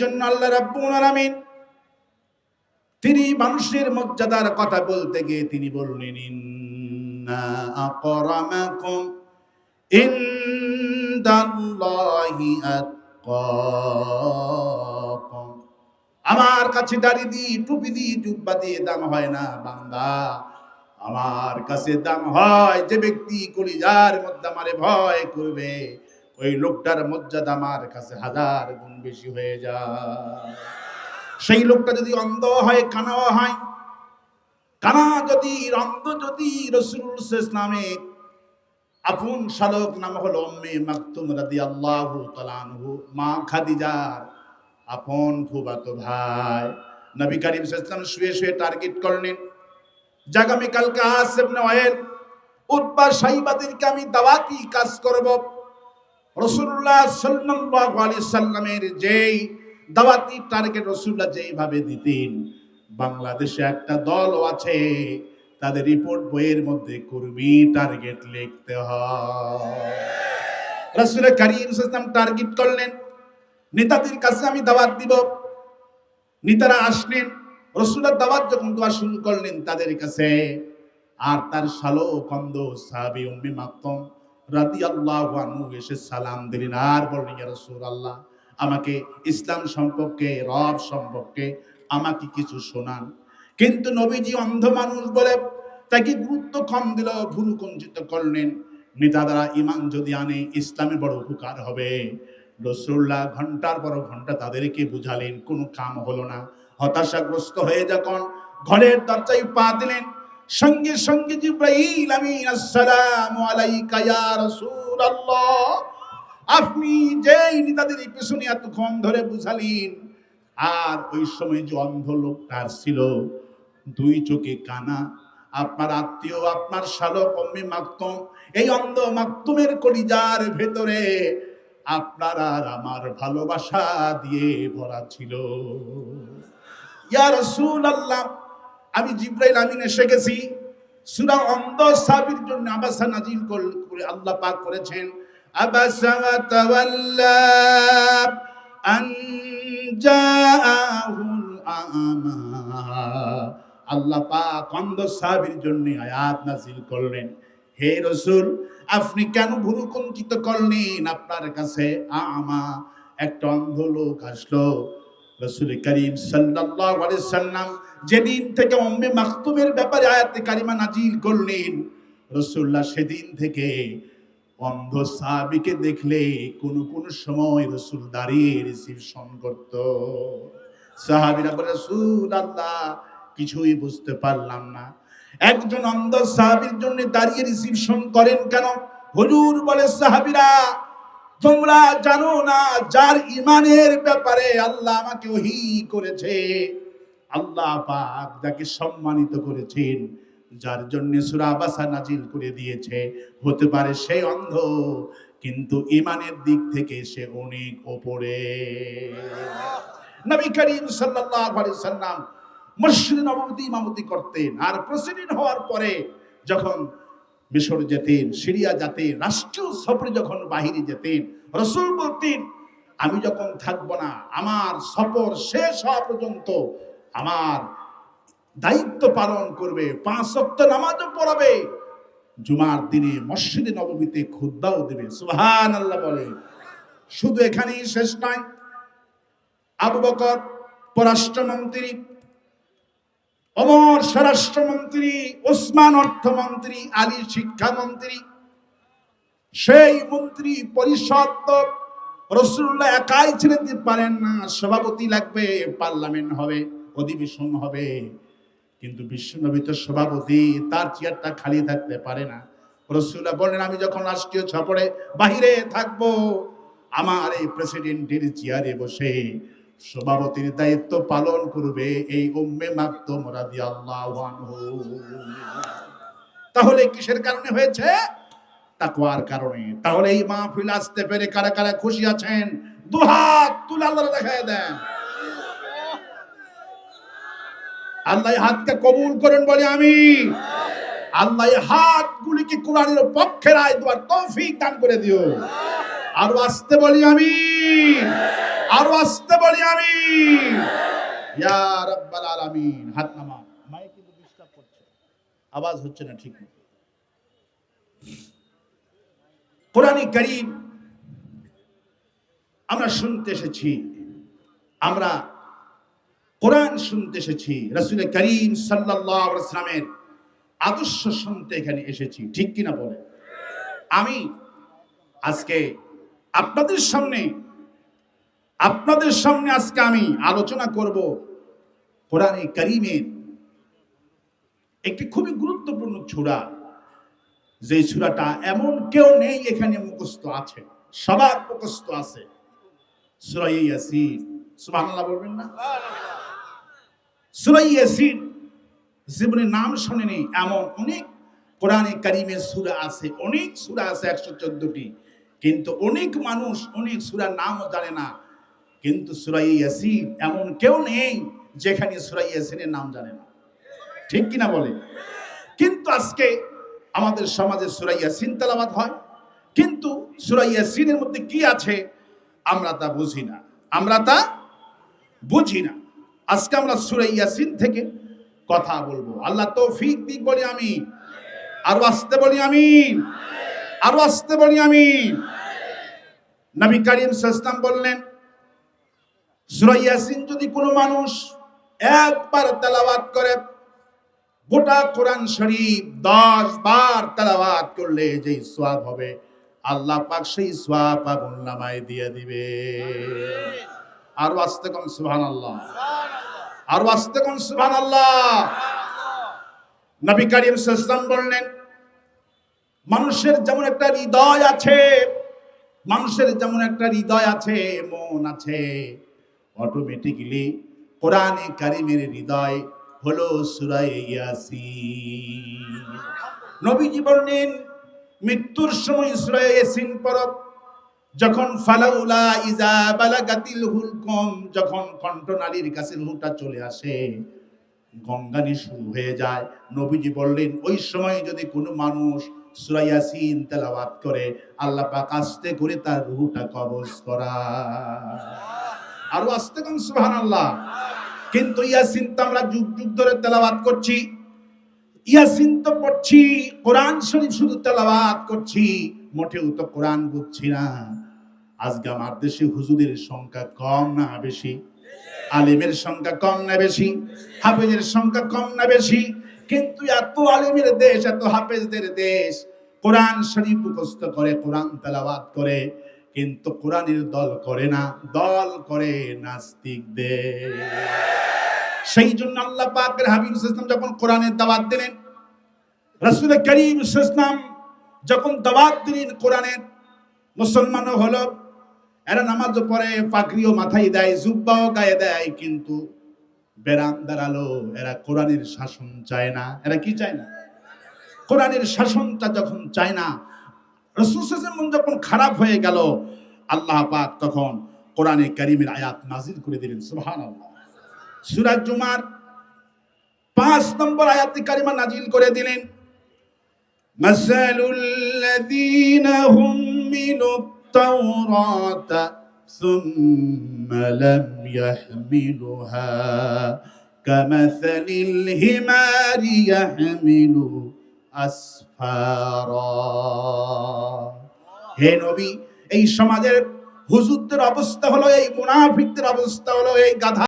জন্য আল্লাহ রাব্বুল তিনি মানুষের মর্যাদার কথা বলতে গিয়ে তিনি বললেন আমার কাছে দাড়ি দিয়ে, টুপি দিয়ে জুব্বা দিয়ে দাম হয় না, বান্দা। আমার কাছে দাম হয় যে ব্যক্তি কলিজার মধ্যে আমারে ভয় করবে। ওই লোকটার মর্যাদা আমার কাছে হাজার গুণ বেশি হয়ে যায়। সেই লোকটা যদি অন্ধ হয় কানাও হয়, কানা যদি, অন্ধ যদি রসুল নামে, আপন শালক নাম হলো উম্মে মাকতুম রাদিয়াল্লাহু তাআলা আনহু। মা খাদিজার আপন ফুবাতো ভাই। নবী করিম সাল্লাল্লাহু শুয়ে শুয়ে টার্গেট করলেন, জাগামী কালকে আসেব নয়েল উৎপা সাইবাদেরকে আমি দাওয়াতি কাজ করব। রসুল্লাহ সাল্লাল্লাহু আলাইহি সাল্লামের যেই দাওয়াতি টার্গেট রসুল্লাহ যেইভাবে দিতেন, বাংলাদেশে একটা দলও আছে, তাদের রিপোর্ট বইয়ের মধ্যে কর্মী টার্গেট লিখতে হয়। রসুল করিম সাল্লাম টার্গেট করলেন, নেতাদের কাছে আমি দাওয়াত দিব। নেতারা আসলেন, রসুলের দাওয়াত যখন দেওয়া শুরু করলেন তাদের কাছে, আর তার শালো কন্দ, সাহাবি, উম্মি মাকতম রাতি আল্লাহ এসে সালাম দিলেন, আর বললেন ইয়া রসুল আল্লাহ আমাকে ইসলাম সম্পর্কে, রব সম্পর্কে আমাকে কিছু শোনান। কিন্তু নবীজি অন্ধ মানুষ বলে তাকে গুরুত্ব কম দিল কঞ্চিত করলেন। নেতা দ্বারা ইমান যদি আনে, ইসলামে বড় উপকার হবে। রসুল্লাহ ঘণ্টার পর ঘণ্টা তাদেরকে বুঝালেন, কোনো কাম হলো না। হতাশাগ্রস্ত হয়ে যখন ঘরের দরজায় পা দিলেন সঙ্গে সঙ্গে জিব্রাইল, আমিন, আসসালামু আলাইকা ইয়া রাসূলুল্লাহ। আপনি যেই নেতাদের পেছনে এতক্ষণ ধরে বুঝালেন, আর ওই সময় যে অন্ধ লোকটার ছিল, দুই চোখে কানা, আপনার আত্মীয়, আপনার শালক, অম্মি মাকতুম, এই অন্ধ মাকতুমের কলিজার ভেতরে আপনার আর আমার ভালোবাসা দিয়ে ভরা ছিল। ইয়া রাসূলুল্লাহ আমি জিব্রাইল আমিন এসে গেছি। সূরা অন্ধ সাবির জন্য আবাসা নাজিল করে আল্লাহ পাক করেছেন, আবাসা ওয়া তাওয়াল্লা আন আল্লাহ পাক অন্ধ সাহাবীর জন্য আয়াত নাজিল করলেন। হে রসুল, আপনি কেন ভুরু কুঞ্চিত করলেন? আপনার কাছে আমা, একটা অন্ধ লোক আসলো। রসুল করিম সাল্লাল্লাহু আলাইহি সাল্লাম যেদিন থেকে উম্মে মাকতুমের ব্যাপারে আয়াতে কারিমা নাজিল করলেন রসুল্লাহ সেদিন থেকে অন্ধ সাহাবিকে দেখলে কোন কোন সময় রসুল দাঁড়িয়ে রিসিপশন করত। সাহাবিরা বলে রসুল আল্লাহ কিছুই বুঝতে পারলাম না। একজন অন্ধ সাহাবির জন্য দাঁড়িয়ে রিসিপশন করেন কেন? হুজুর বলে, সাহাবিরা তোমরা জানো না যার ইমানের ব্যাপারে আল্লাহ আমাকে ওহি করেছে? আল্লাহ পাক যাকে সম্মানিত করেছেন, যার জন্য সূরা বাসা নাজিল করে দিয়েছে। হতে পারে সেই অন্ধ, কিন্তু ইমানের দিক থেকে সে অনেক ওপরে। নবী করিম সাল্লাল্লাহু আলাইহি সাল্লাম মসজিদ নববতী ইমামতি করতেন। আর প্রেসিডেন্ট হওয়ার পরে যখন মিশর যেতেন সিরিয়া যেতেন, রাষ্ট্রীয় সফরে যখন বাহিরে যেতেন, রসুল বলতেন, আমি যখন থাকব না, আমার সফর শেষ হওয়া পর্যন্ত আমার দায়িত্ব পালন করবে, পাঁচ সপ্তাহ নামাজও পড়াবে, জুমার দিনে মসজিদে নবমীতে খুদ্াও দেবে। সুহান আল্লাহ বলে। শুধু এখানেই শেষ নয়, আবু বকর, পররাষ্ট্রমন্ত্রী অমর স্বরাষ্ট্রমন্ত্রী, ওসমান অর্থমন্ত্রী আলী শিক্ষামন্ত্রী, সেই মন্ত্রী পরিষদ তো রসুল্লাহ একাই ছেড়ে দিতে পারেন না, সভাপতি লাগবে, পার্লামেন্ট হবে, অধিবেশন হবে। কিন্তু বিশ্বনবী তো সভাপতি, তার চেয়ারটা খালি থাকতে পারে না। রসুল্লাহ বললেন, আমি যখন রাষ্ট্রীয় ছপড়ে বাহিরে থাকব, আমার এই প্রেসিডেন্টের চেয়ারে বসে সভাপতির দায়িত্ব পালন করবে এই উম্মে মাকতুম রাদিয়াল্লাহু আনহু। তাহলে কিসের কারণে হয়েছে? তাকওয়ার কারণে। তাহলে এই মাহফিল আসতে পেরে কারা কারা খুশি আছেন? দুহাত তুলে আল্লাহ দেখায় দেন। আল্লাহ হাতকে কবুল করেন বলে আমি। আল্লাহ এই হাতগুলিকে কোরআনের পক্ষে রায় দেওয়ার তৌফিক দান করে দিও। আর আসতে বলি আমি। আরও আসতে বলি আমি। হাত নামা মাইক কিন্তু ডিস্টার্ব করছে। আওয়াজ হচ্ছে না ঠিক কোরআন করিম আমরা শুনতে এসেছি। আমরা কোরআন শুনতে এসেছি। রাসূল করিম ওয়াসাল্লামের আদর্শ শুনতে এখানে এসেছি। ঠিক কিনা বলে আমি আজকে আপনাদের সামনে আপনাদের সামনে আজকে আমি আলোচনা করব কোরআনে করিমের একটি খুবই গুরুত্বপূর্ণ ছুরা। যে ছুরাটা এমন কেউ নেই এখানে মুখস্থ আছে, সবার মুখস্থ আছে। সুরাই ইয়াসিন, সুবহানাল্লাহ বলবেন না? সুরাই ইয়াসিন, জীবনে নাম শোনেনি, এমন অনেক কোরআনে কারিমের সুরা আছে, অনেক সুরা আছে, একশো চোদ্দটি। কিন্তু অনেক মানুষ অনেক সুরার নামও জানে না। কিন্তু সুরাই ইয়াসিন এমন কেউ নেই যেখানে সুরাই ইয়াসিনের নাম জানে না। ঠিক কিনা বলে? কিন্তু আজকে আমাদের সমাজে সুরাই ইয়াসিন তেলাবাদ হয়। কিন্তু সুরাই ইয়াসিনের মধ্যে কি আছে আমরা তা বুঝি না। আমরা তা বুঝি না। আজকে আমরা সুরাই ইয়াসিন থেকে কথা বলব। আল্লাহ তৌফিক দিক বলি আমি। আরও আসতে বলি আমি। আরও আসতে বলি আমি। নবী করিম সাল্লাম বললেন সূরা ইয়াসিন যদি কোনো মানুষ একবার তেলাওয়াত করে, গোটা কোরআন শরীফ দশ বার তেলাওয়াত করলে যেই সওয়াব হবে, আল্লাহ পাক সেই সওয়াব আগুন নামায় দিয়ে দিবে। আরও আসতে কোন সুবহানাল্লাহ। আরও আসতে কোন সুবহানাল্লাহ। নবী করিম সাল্লাম বললেন, মানুষের যেমন একটা হৃদয় আছে, মানুষের যেমন একটা হৃদয় আছে, মন আছে অটোমেটিক্যালি কোরআনে কারিমের হৃদয় হলো সুরাই ইয়াসিন। নবীজি মৃত্যুর সময় সুরাই ইয়াসিন পড়ব যখন ফালাউলা ইজা বালাগাতিল হুলকম, যখন কণ্ঠনালীর কাছে রুটা চলে আসে, গঙ্গানি শুরু হয়ে যায়। নবীজি বললেন, ওই সময় যদি কোনো মানুষ সূরা ইয়াসিন তেলাওয়াত করে, আল্লাহ পাক আস্তে করে তার রুহটা কবজ করা আরও আস্তে কোন সুবহানাল্লাহ। কিন্তু ইয়াসিন তো আমরা যুগ যুগ ধরে তেলাওয়াত করছি। ইয়াসিন তো পড়ছি, কোরআন শরীফ শুধু তেলাওয়াত করছি, মোটেও তো কোরআন বুঝছি না। আজকে আমার দেশে হুজুরের সংখ্যা কম না বেশি? আলিমের সংখ্যা কম না বেশি? হাফেজের সংখ্যা কম না বেশি? কিন্তু এত আলিমের দেশ, এত হাফেজদের দেশ, কোরআন শরীফ মুখস্থ করে, কোরআন তেলাওয়াত করে কিন্তু কোরআনের দল করে না, দল করে নাস্তিকদের। সেই জন্য আল্লাহ পাকের হাবিব ইসলাম যখন কোরআনের দাওয়াত দিলেন, রাসূল করিম ইসলাম যখন দাওয়াত দিলেন কোরআনের মুসলমানও হলো, এরা নামাজ পড়ে পাগড়িও মাথায় দেয়, জুব্বাও গায়ে দেয়, কিন্তু বেরান্দার দাঁড়াল এরা কোরআনের শাসন চায় না। এরা কি চায় না? কোরআনের শাসনটা যখন চায় না রসুলের মন যখন খারাপ হয়ে গেল আল্লাহ পাক তখন কোরআনে কারিমের আয়াত নাজিল করে দিলেন সুবহান আল্লাহ সুরাজ জুমার পাঁচ নম্বর আয়াতে কারিমা নাজিল করে দিলেন مثل الذين حملوا التوراة ثم لم يحملها كمثل الحمار يحمل أسفارا হে নবী এই সমাজের হুজুরদের অবস্থা হলো এই মুনাফিকদের অবস্থা হলো এই গাধা